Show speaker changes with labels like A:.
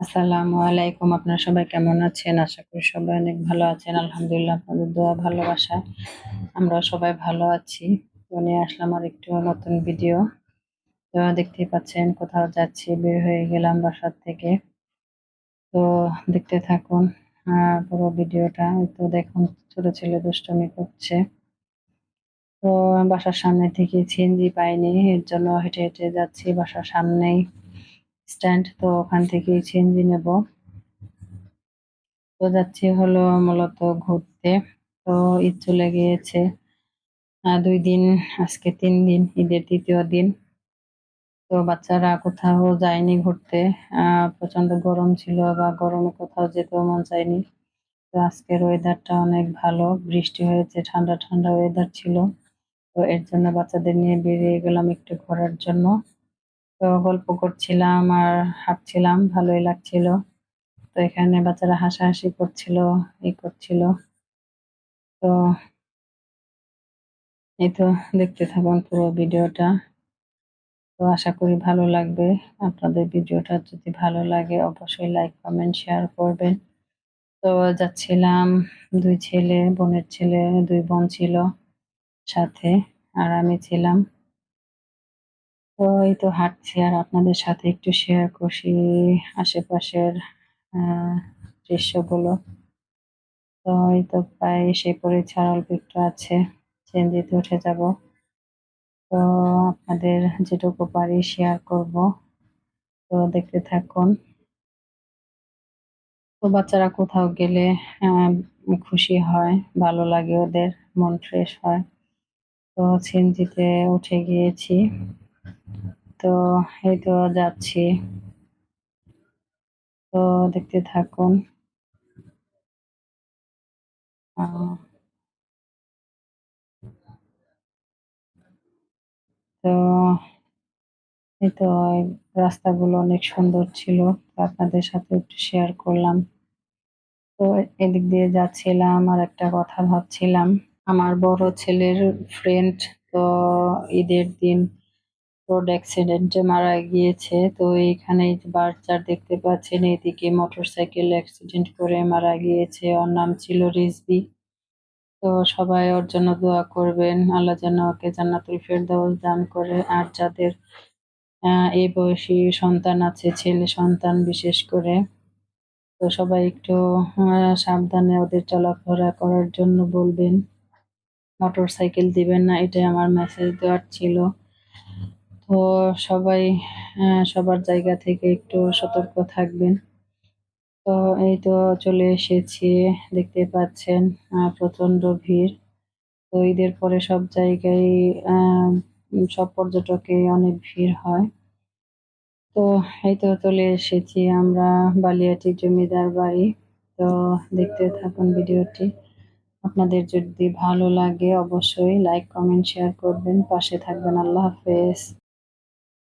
A: আসসালামু আলাইকুম, আপনারা সবাই কেমন আছেন? আশা করি সবাই অনেক ভালো আছেন। আলহামদুলিল্লাহ, আপনাদের দোয়া, ভালোবাসা। আমরা সবাই ভালো আছি। তো নিয়ে আসলাম আর একটু নতুন ভিডিও। তো দেখতেই পাচ্ছেন, কোথাও যাচ্ছি, বের হয়ে গেলাম বাসার থেকে। তো দেখতে থাকুন পুরো ভিডিওটা। তো দেখুন, ছোট ছেলে দুষ্টমি করছে। তো বাসার সামনে থেকে সিএনজি পাইনি, এর জন্য হেঁটে হেঁটে যাচ্ছি বাসার সামনেই। স্ট্যান্ড তো ওখান থেকে সিএনজি নেব। তো যাচ্ছি হলো মূলত ঘুরতে। তো ঈদ চলে গিয়েছে। দুই দিন, আজকে তিন দিন, ঈদের তৃতীয় দিন। তো বাচ্চারা কোথাও যায়নি ঘুরতে। প্রচণ্ড গরম ছিল বা গরমে কোথাও যেতেও মন চায়নি। তো আজকের ওয়েদারটা অনেক ভালো। বৃষ্টি হয়েছে, ঠান্ডা ঠান্ডা ওয়েদার ছিল। তো এর জন্য বাচ্চাদের নিয়ে বেরিয়ে গেলাম একটু ঘোরার জন্য। তো গল্প করছিলাম আর হাঁটছিলাম, ভালোই লাগছিল। তো এখানে বাচ্চারা হাসাহাসি করছিল এই করছিল। তো এই তো দেখতে থাকুন পুরো ভিডিওটা। তো আশা করি ভালো লাগবে। আপনাদের ভিডিওটা যদি ভালো লাগে, অবশ্যই লাইক, কমেন্ট, শেয়ার করবেন। তো যাচ্ছিলাম, দুই ছেলে, বোনের ছেলে, দুই বোন ছিল সাথে, আর আমি ছিলাম তো এই তো হাঁটছি আর আপনাদের সাথে একটু শেয়ার করছি আশেপাশের দৃশ্যগুলো। তো এই তো প্রায় এসে পড়েছে আর অল্প আছে চেঞ্জিতে উঠে যাব। তো আপনাদের যেটুকু পারি শেয়ার করব। তো দেখতে থাকুন। তো বাচ্চারা কোথাও গেলে খুশি হয়, ভালো লাগে ওদের, মন ফ্রেশ হয়। তো সিএনজিতে উঠে গিয়েছি। তো এই তো যাচ্ছি। তো দেখতে থাকুন। তো এই তো রাস্তাগুলো অনেক সুন্দর ছিল। আপনাদের সাথে একটু শেয়ার করলাম। তো এদিক দিয়ে যাচ্ছিলাম আর একটা কথা ভাবছিলাম। আমার বড় ছেলের ফ্রেন্ড তো ঈদের দিন রোড অ্যাক্সিডেন্টে মারা গিয়েছে। তো এইখানে বাচ্চার দেখতে পাচ্ছেন, এদিকে মোটরসাইকেল অ্যাক্সিডেন্ট করে মারা গিয়েছে। ওর নাম ছিল রিজবি তো সবাই ওর জন্য দোয়া করবেন। আল্লাহ যেন ওকে জান্নাতুল ফেরদাউস দান করে। আর যাদের এই বয়সী সন্তান আছে, ছেলে সন্তান বিশেষ করে, তো সবাই একটু সাবধানে ওদের চলাফেরা করার জন্য বলবেন। মোটর সাইকেল দিবেন না, এটাই আমার মেসেজ দেওয়ার ছিল। তো সবাই সবার জায়গা থেকে একটু সতর্ক থাকবেন। তো এই তো চলে এসেছি দেখতে পাচ্ছেন আহ, প্রচণ্ড ভিড়। তো ঈদের পরে সব জায়গায় সব পর্যটকে অনেক ভিড় হয়। তো এই তো চলে এসেছি আমরা বালিয়াটি জমিদার বাড়ি। তো দেখতে থাকুন ভিডিওটি। আপনাদের যদি ভালো লাগে অবশ্যই লাইক কমেন্ট শেয়ার করবেন। পাশে থাকবেন আল্লাহ হাফেজ।